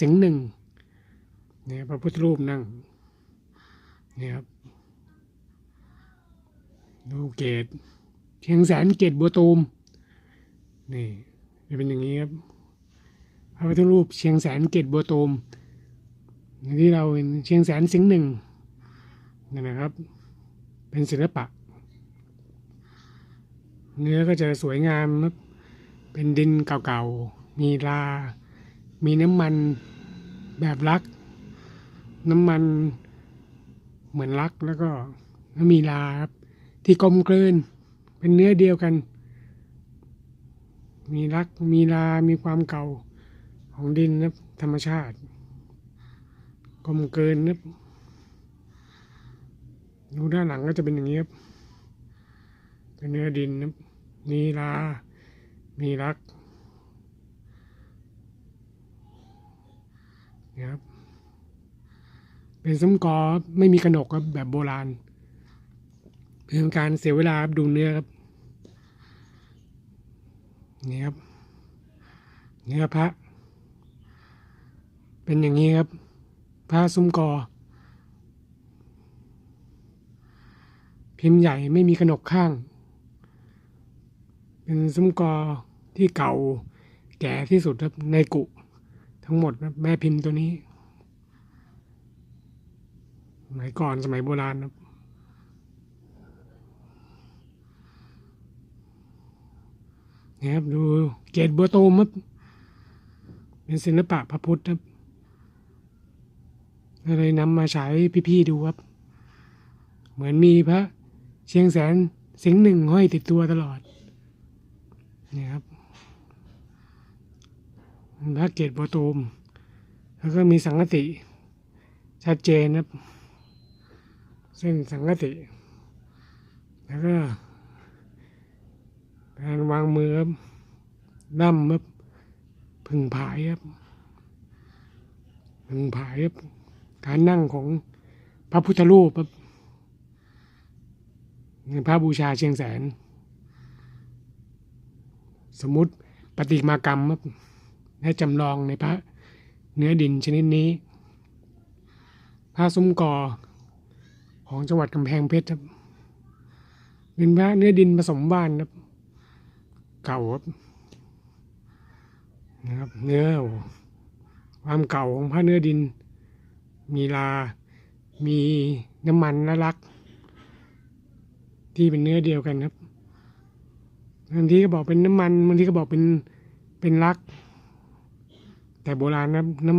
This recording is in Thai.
สิงหนึ่งเนี่ยพระพุทธรูปนั่งเนี่ยครับดูเกตเชียงแสนเกตบัวตูมนี่จะเป็นอย่างนี้ครับพระพุทธรูปเชียงแสนเกตบัวตูมที่เราเห็นเชียงแสนสิงห์หนึ่งนี่นะครับ เป็นศิลปะ เนื้อก็จะสวยงามครับเป็นดินเก่าๆมีลา มีน้ำมันแบบลัก น้ำมันเหมือนลักแล้วก็มีลาครับที่กลมกลืนเป็นเนื้อเดียวกัน มีลักมีลา มีความเก่าของดินนะครับธรรมชาติกลมเกลืนนะครับดูด้านหลังก็จะเป็นอย่างนี้ครับเป็นเนื้อดินนะมีลา มีรัก นะครับ เป็นซุ้มกอไม่มีกระหนกครับแบบโบราณเป็นการเสียเวลาครับดูเนื้อครับนี่ครับเนื้อพระ เป็นอย่างนี้ครับพระซุ้มกอ พิมพ์ใหญ่ไม่มีกระหนกข้าง เป็นซุ้มกอที่เก่าแก่ที่สุดครับในกุ ทั้งหมดแม่พิมพ์ตัวนี้สมัยก่อนสมัยโบราณครับนี่ครับดูเกตบัวตูมครับเป็นศิลปะพระพุทธครับเลยนำมาฉายให้พี่ๆดูครับ เหมือนมีพระเชียงแสนสิงหนึ่งห้อยติดตัวตลอดนี่ครับ พระเกตบัวตูม แล้วก็มีสังกติชัดเจนครับเส้นสังกติ แล้วก็การวางมือครับดั้มครับพึ่งผายครับพึ่งผายครับการนั่งของพระพุทธรูปครับในพระบูชาเชียงแสน สมมติปฏิมากรรมครับ และจำลองในพระเนื้อดินชนิดนี้ พระซุ้มกอของจังหวัดกำแพงเพชรครับเป็นพระเนื้อดินผสมบ้านครับ เก่าครับนะครับเนื้อความเก่าของพระเนื้อดิน มีลา มีน้ำมันและลัก ที่เป็นเนื้อเดียวกันครับบางทีก็บอกเป็นน้ำมันบางทีก็บอกเป็นเป็นลัก แต่โบราณนะน้ำ